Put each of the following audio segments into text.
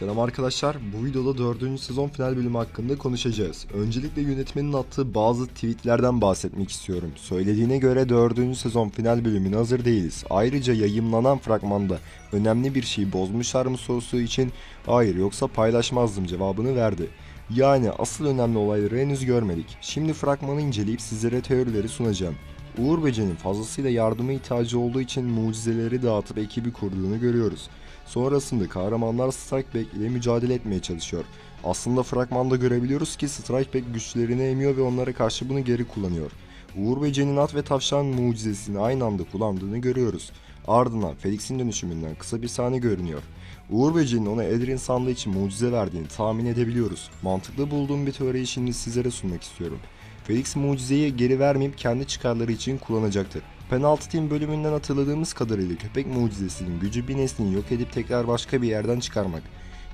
Selam arkadaşlar. Bu videoda 4. sezon final bölümü hakkında konuşacağız. Öncelikle yönetmenin attığı bazı tweetlerden bahsetmek istiyorum. Söylediğine göre 4. sezon final bölümüne hazır değiliz. Ayrıca yayımlanan fragmanda önemli bir şey bozmuşlar mı sorusu için hayır yoksa paylaşmazdım cevabını verdi. Yani asıl önemli olayları henüz görmedik. Şimdi fragmanı inceleyip sizlere teorileri sunacağım. Uğur Böceği'nin fazlasıyla yardıma ihtiyacı olduğu için mucizeleri dağıtıp ekibi kurduğunu görüyoruz. Sonrasında kahramanlar Strikeback ile mücadele etmeye çalışıyor. Aslında fragmanda görebiliyoruz ki Strikeback güçlerini emiyor ve onlara karşı bunu geri kullanıyor. Uğur Böceği'nin at ve tavşan mucizesini aynı anda kullandığını görüyoruz. Ardından Felix'in dönüşümünden kısa bir sahne görünüyor. Uğur Böceği'nin ona Edrin sandığı için mucize verdiğini tahmin edebiliyoruz. Mantıklı bulduğum bir teoriyi şimdi sizlere sunmak istiyorum. Felix mucizeyi geri vermeyip kendi çıkarları için kullanacaktır. Penaltı Team bölümünden hatırladığımız kadarıyla köpek mucizesinin gücü bir nesneyi yok edip tekrar başka bir yerden çıkarmak.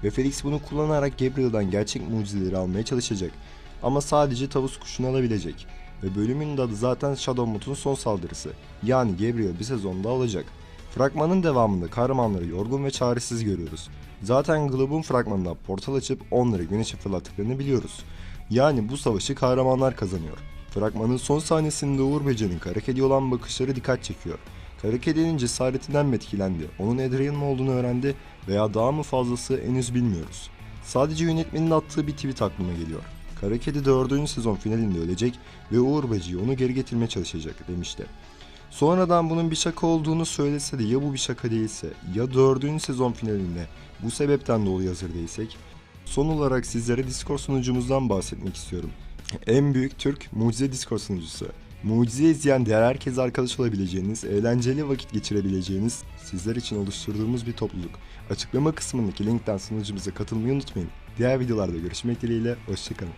Ve Felix bunu kullanarak Gabriel'dan gerçek mucizeleri almaya çalışacak. Ama sadece tavus kuşunu alabilecek. Ve bölümün adı zaten Shadow Mood'un son saldırısı. Yani Gabriel bir sezonda alacak. Fragmanın devamında kahramanları yorgun ve çaresiz görüyoruz. Zaten Globe'un fragmanından portal açıp onları güneşe fırlattıklarını biliyoruz. Yani bu savaşı kahramanlar kazanıyor. Fragmanın son sahnesinde Uğur Böceği'nin kara olan bakışları dikkat çekiyor. Kara kedinin cesaretinden mi etkilendi, onun Adrian mı olduğunu öğrendi veya daha mı fazlası henüz bilmiyoruz. Sadece yönetmenin attığı bir tweet aklıma geliyor. Kara kedi 4. sezon finalinde ölecek ve Uğur Böceği onu geri getirmeye çalışacak demişti. Sonradan bunun bir şaka olduğunu söylese de ya bu bir şaka değilse ya 4. sezon finalinde bu sebepten dolayı hazır değilsek Son olarak sizlere Discord sunucumuzdan bahsetmek istiyorum. En büyük Türk mucize Discord sunucusu. Mucize izleyen diğer herkese arkadaş olabileceğiniz, eğlenceli vakit geçirebileceğiniz sizler için oluşturduğumuz bir topluluk. Açıklama kısmındaki linkten sunucumuza katılmayı unutmayın. Diğer videolarda görüşmek dileğiyle, hoşçakalın.